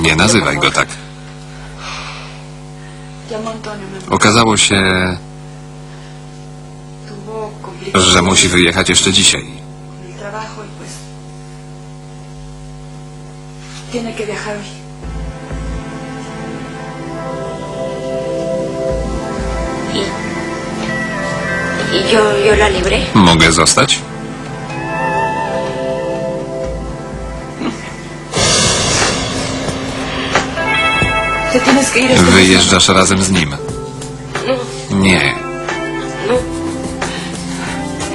Nie nazywaj go tak. Okazało się, że musi wyjechać jeszcze dzisiaj. con el Wyjeżdżasz razem z nim. Nie, No.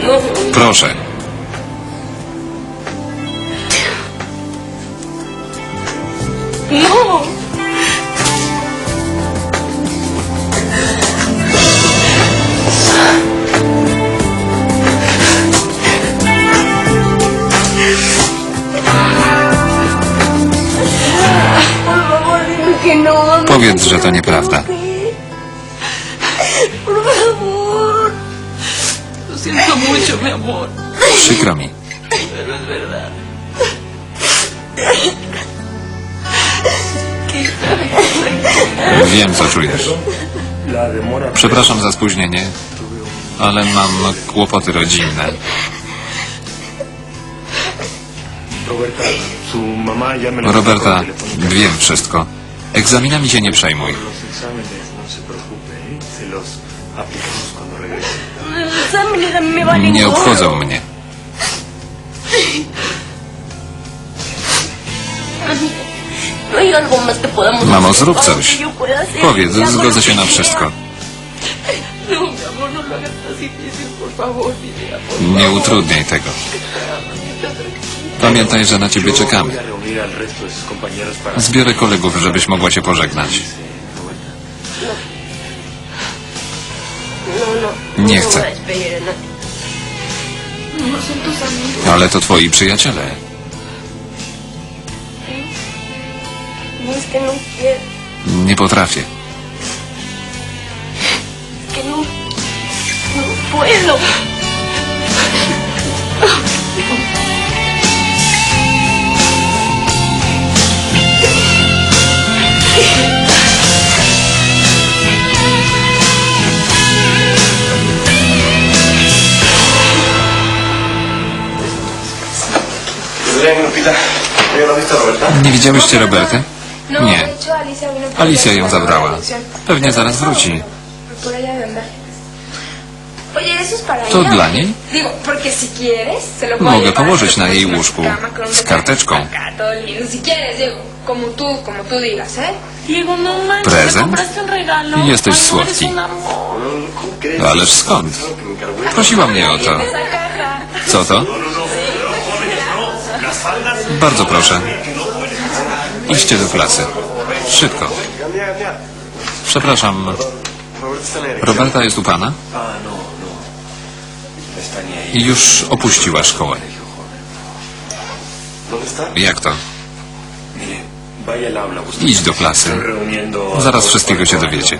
No. proszę. No. Powiedz, że to nieprawda. Przykro mi. Wiem, co czujesz. Przepraszam za spóźnienie, ale mam kłopoty rodzinne. Roberta, wiem wszystko. Egzaminami się nie przejmuj. Nie obchodzą mnie. No Mamo, zrób coś. Powiedz, zgodzę się na wszystko. No, mi amor, no lo hagas difícil, por favor, mi vida. Por Nie utrudniaj tego. Pamiętaj, że na ciebie czekamy. Zbiorę kolegów, żebyś mogła się pożegnać. Nie chcę. Ale to twoi przyjaciele. Nie potrafię. No, no puedo. Nie widziałyście Roberty? No, Nie. Alicja ją zabrała. Pewnie zaraz wróci. Por allá de andar. Oye, eso es para To ella. dla niej? Digo, porque si quieres, se lo puedo Mogę llevar, położyć na jej łóżku tu cama con un z karteczką. acá, todo lindo. Si quieres, digo, como tú, como tú digas, ¿eh? Diego, no manches, Prezent? me compraste un regalo. Jesteś Ay, no, słodki. Ależ skąd? Prosiła mnie o to. Esa caja. Co to? Bardzo proszę. Idźcie do klasy. Szybko. Przepraszam, Roberta jest u pana? Już opuściła szkołę. Jak to? Idź do klasy. Zaraz wszystkiego się dowiecie.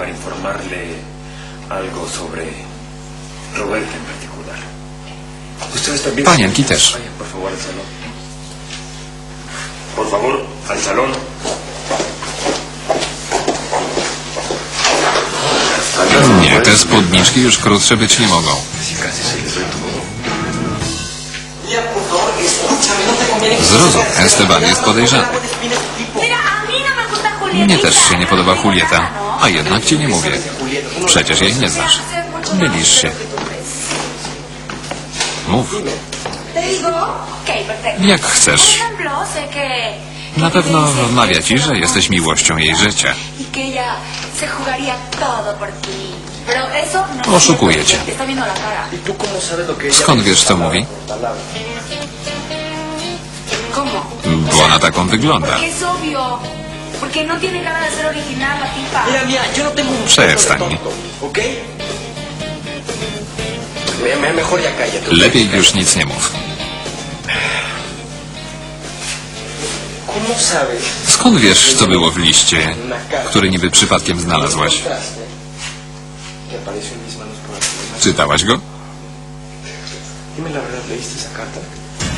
Panienki też. Por favor, al salón. Por favor, al salón. Nie, te spódniczki już krótsze być nie mogą. Zrozum, Esteban jest podejrzany. Mnie też się nie podoba Julieta, a jednak ci nie mówię. Przecież jej nie znasz. Mylisz się. Mów, jak chcesz. Na pewno eres ci, że jesteś miłością jej życia. Que ella se jugaría todo por ti. Pero eso no cierto, cię. Te está viendo la cara. Skąd wiesz, co mówi? ¿Cómo? Bo ona taką wygląda. Porque es obvio. Porque no tiene Skąd wiesz, co było w liście, który niby przypadkiem znalazłaś? Encontraste Que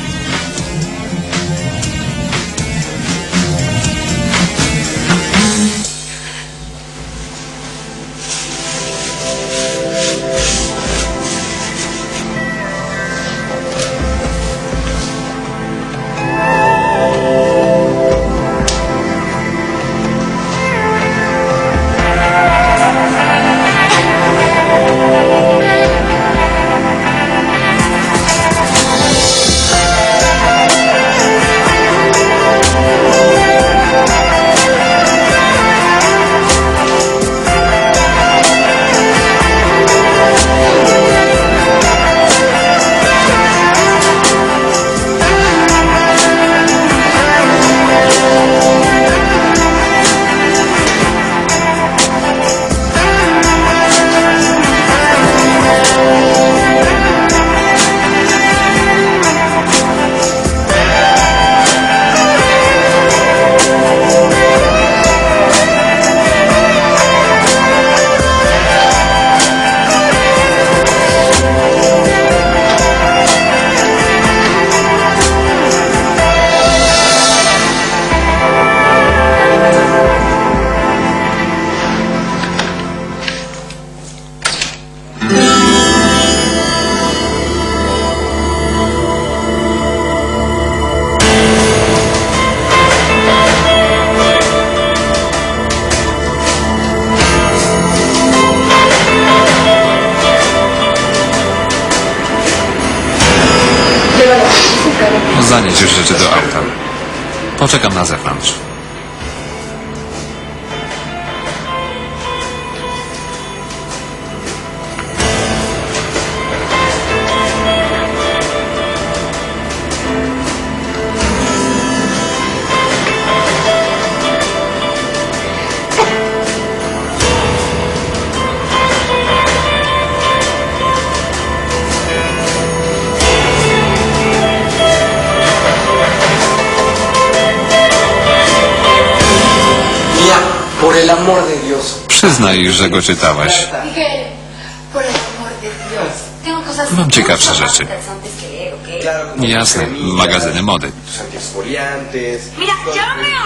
Poczekam na zewnątrz. Przyznaj, że go cosas Mam ciekawsze rzeczy. Jasne, magazyny mody.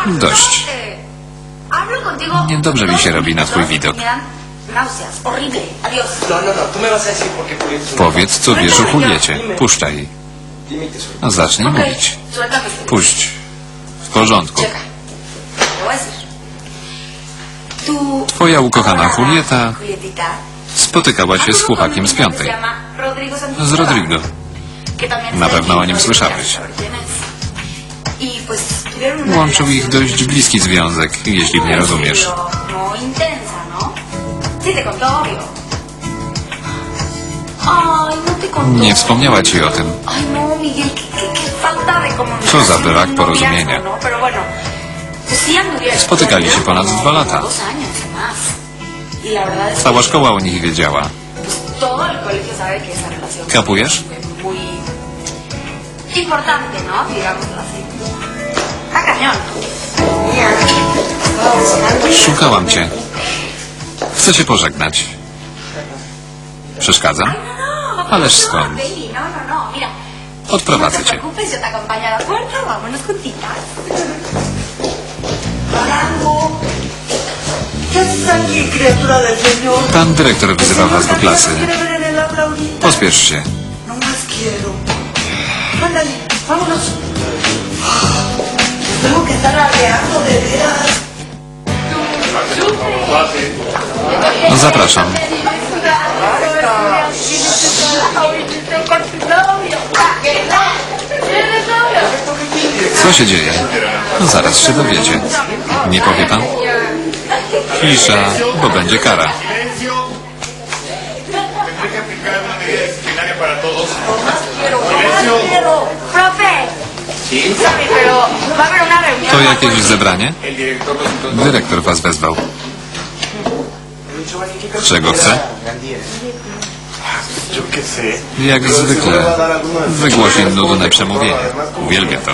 Dość. Niedobrze mi się robi na twój widok. Powiedz, co wiesz o Juliecie. Puszczaj. A zacznij mówić. Puść. W porządku. Twoja ukochana Julieta spotykała się z chłopakiem z piątej. Z Rodrigo. Na pewno o nim no słyszałeś. Y Łączył ich dość bliski związek, jeśli mnie rozumiesz. No ¿no? No. Nie wspomniała ci o tym. No. Co za brak porozumienia. Spotykali się ponad dwa lata. Cała szkoła o nich wiedziała. buscando. Szukałam cię. Chcę się pożegnać. Przeszkadza? No, Ależ skąd? Odprowadzę cię. Preocupes, yo te acompaño a la puerta, vámonos juntitas. Rango. ¿Qué haces aquí, criatura del Señor? Pan dyrektor wzywał was do klasy. Pospiesz się. No. No, zapraszam. Co się dzieje? No zaraz się dowiecie. Nie powie pan? Cisza, bo będzie kara. To jakieś zebranie? Dyrektor was wezwał. Giovanni, ¿qué crees Czego chce? Era Gandía? Yo qué sé. Jak zwykle. Wygłosi nudne przemówienie. Uwielbia to.